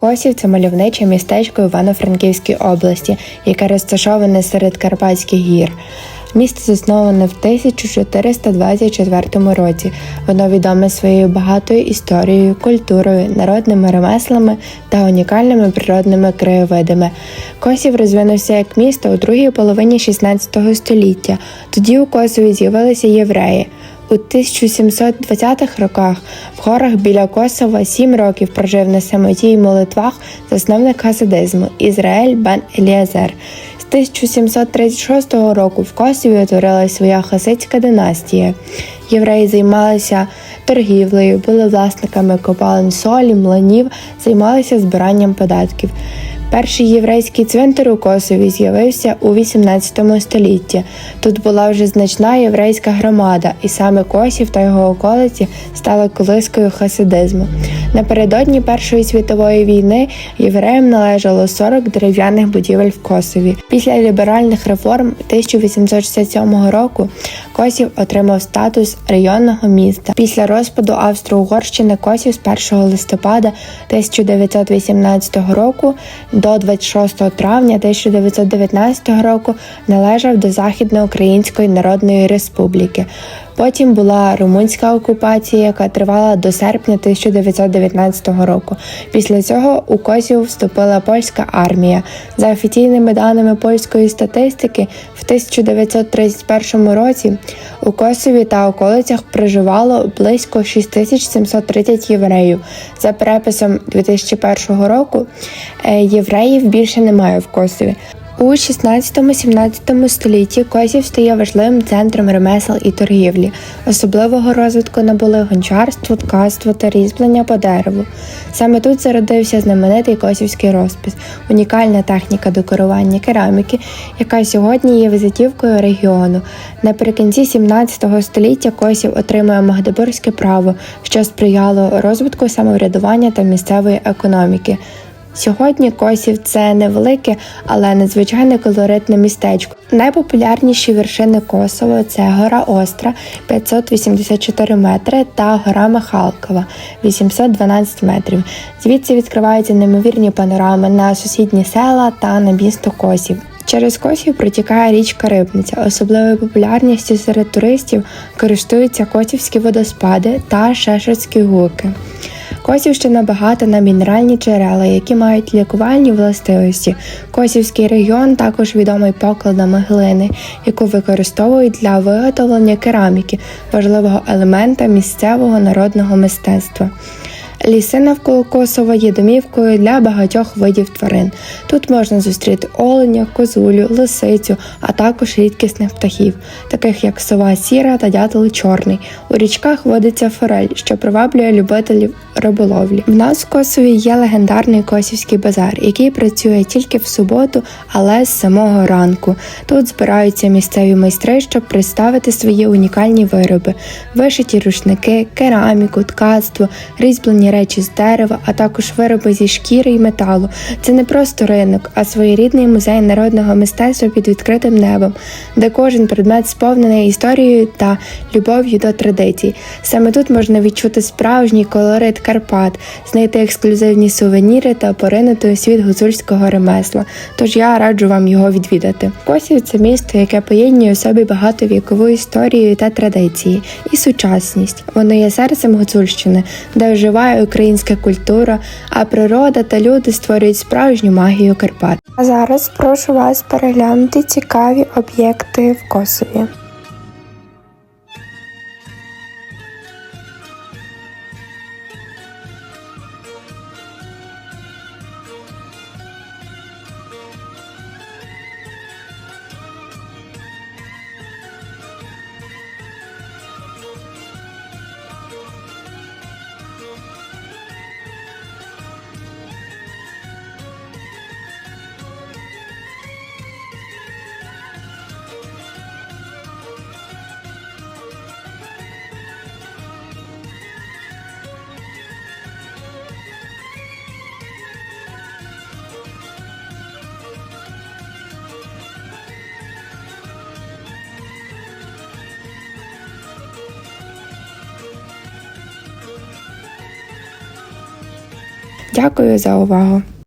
Косів це мальовниче містечко Івано-Франківській області, яке розташоване серед Карпатських гір. Місто засноване в 1424 році. Воно відоме своєю багатою історією, культурою, народними ремеслами та унікальними природними краєвидами. Косів розвинувся як місто у другій половині 16 століття. Тоді у Косові з'явилися євреї. У 1720-х роках в горах біля Косова сім років прожив на самоті й молитвах засновник хасидизму Ізраїль бен Еліазер. З 1736 року в Косові утворилася своя хасидська династія. Євреї займалися торгівлею, були власниками копалин солі, млинів, займалися збиранням податків. Перший єврейський цвинтар у Косові з'явився у 18 столітті. Тут була вже значна єврейська громада, і саме Косів та його околиці стали колискою хасидизму. Напередодні Першої світової війни євреям належало 40 дерев'яних будівель в Косові. Після ліберальних реформ 1867 року Косів отримав статус районного міста. Після розпаду Австро-Угорщини Косів з 1 листопада 1918 року до 26 травня 1919 року належав до Західноукраїнської Народної Республіки. Потім була румунська окупація, яка тривала до серпня 1919 року. Після цього у Косів вступила польська армія. За офіційними даними польської статистики, в 1931 році у Косові та околицях проживало близько 6730 євреїв. За переписом 2001 року е, євреїв більше немає в Косові. У 16-17 столітті Косів стає важливим центром ремесел і торгівлі. Особливого розвитку набули гончарство, ткацтво та різьблення по дереву. Саме тут зародився знаменитий косівський розпис, унікальна техніка декорування кераміки, яка сьогодні є візитівкою регіону. Наприкінці 17 століття Косів отримує Магдебурзьке право, що сприяло розвитку самоврядування та місцевої економіки. Сьогодні Косів це невелике, але надзвичайно колоритне містечко. Найпопулярніші вершини Косово це гора Остра 584 метри та гора Михалкова 812 метрів. Звідси відкриваються неймовірні панорами на сусідні села та на місто Косів. Через Косів протікає річка Рибниця. Особливою популярністю серед туристів користуються Косівські водоспади та Шешерські гуки. Косівщина багата на мінеральні джерела, які мають лікувальні властивості. Косівський регіон також відомий покладами глини, яку використовують для виготовлення кераміки, важливого елемента місцевого народного мистецтва. Ліси навколо Косова є домівкою для багатьох видів тварин. Тут можна зустріти оленя, козулю, лисицю, а також рідкісних птахів, таких як сова сіра та дятел чорний. У річках водиться форель, що приваблює любителів риболовлі. В нас в Косові є легендарний Косівський базар, який працює тільки в суботу, але з самого ранку. Тут збираються місцеві майстри, щоб представити свої унікальні вироби, вишиті рушники, кераміку, ткацтво, різьблені речі з дерева, а також вироби зі шкіри і металу. Це не просто ринок, а своєрідний музей народного мистецтва під відкритим небом, де кожен предмет сповнений історією та любов'ю до традицій. Саме тут можна відчути справжній колорит Карпат, знайти ексклюзивні сувеніри та поринути світ гуцульського ремесла. Тож я раджу вам його відвідати. Косів це місто, яке поєднує собі багатовікову історію та традиції, і сучасність. Воно є серцем Гуцульщини, де оживає українська культура, а природа та люди створюють справжню магію Карпат. А зараз прошу вас переглянути цікаві об'єкти в Косові. Дякую за увагу!